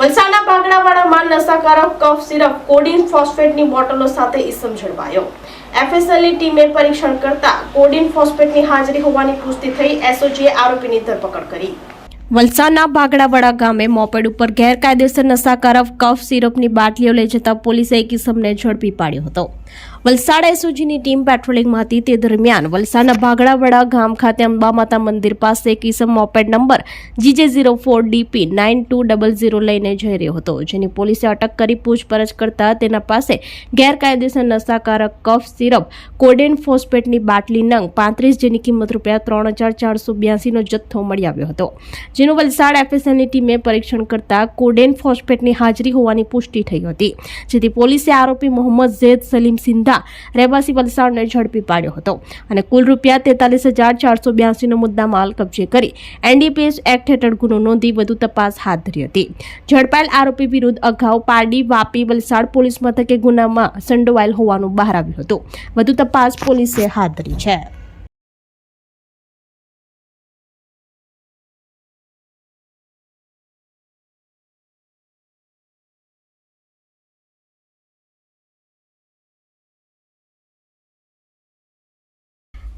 વલસાડના બાગડાવાડામાં નશાકારક કફ syrup, codeine ફોસ્ફેટની બોટલો સાથે ઈસમ ઝડપાયો એફએસએલની ટીમે પરીક્ષણ કરતા કોડિન ફોસ્ફેટની હાજરી હોવાની પુષ્ટિ થઈ એસઓજીએ આરોપીની ધરપકડ કરી. વલસાડના બાગડાવાડા ગામે મોપેડ ઉપર ગેરકાયદેસર નશાકારક કફ સિરપની બાટલીઓ લઈ જતા પોલીસે એક ઇસમને ઝડપી પાડ્યો હતો. વલસાડ એસઓજીની ટીમ પેટ્રોલિંગમાં હતી તે દરમિયાન વલસાડના ભાગડાવાડા ગામ ખાતે અંબામાતા મંદિર પાસે એક ઇસમ moped number GJ zero four DP nine two double zero લઈને જઈ રહ્યો હતો, જેની પોલીસે અટક કરી પૂછપરછ કરતા તેના પાસે ગેરકાયદેસર નશાકારક કફ સિરપ, કોડેન ફોસ્ફેટની બાટલી નંગ પાંત્રીસ જેની કિંમત રૂપિયા ત્રણ હજાર ચારસો બ્યાસીનો જથ્થો મળી આવ્યો હતો. જેનું વલસાડ એફએસએલની ટીમે પરીક્ષણ કરતા કોડેન ફોસ્ફેટની હાજરી હોવાની પુષ્ટિ થઈ હતી, જેથી પોલીસે આરોપી મોહમ્મદ ઝેદ સલીમ સિંધા રહેવાસી વલસાડને ઝડપી પાડ્યો હતો. અને કુલ રૂપિયા તેતાલીસ હજાર ચારસો બ્યાસીનો મુદ્દા માલ કબજે કરી એનડીપીએસ એક્ટ હેઠળ ગુનો નોંધી વધુ તપાસ હાથ ધરી હતી. ઝડપાયેલ આરોપી વિરુદ્ધ અગાઉ પારડી, વાપી, વલસાડ પોલીસ મથકે ગુનામાં સંડોવાયેલ હોવાનું બહાર આવ્યું હતું. વધુ તપાસ પોલીસે હાથ ધરી છે.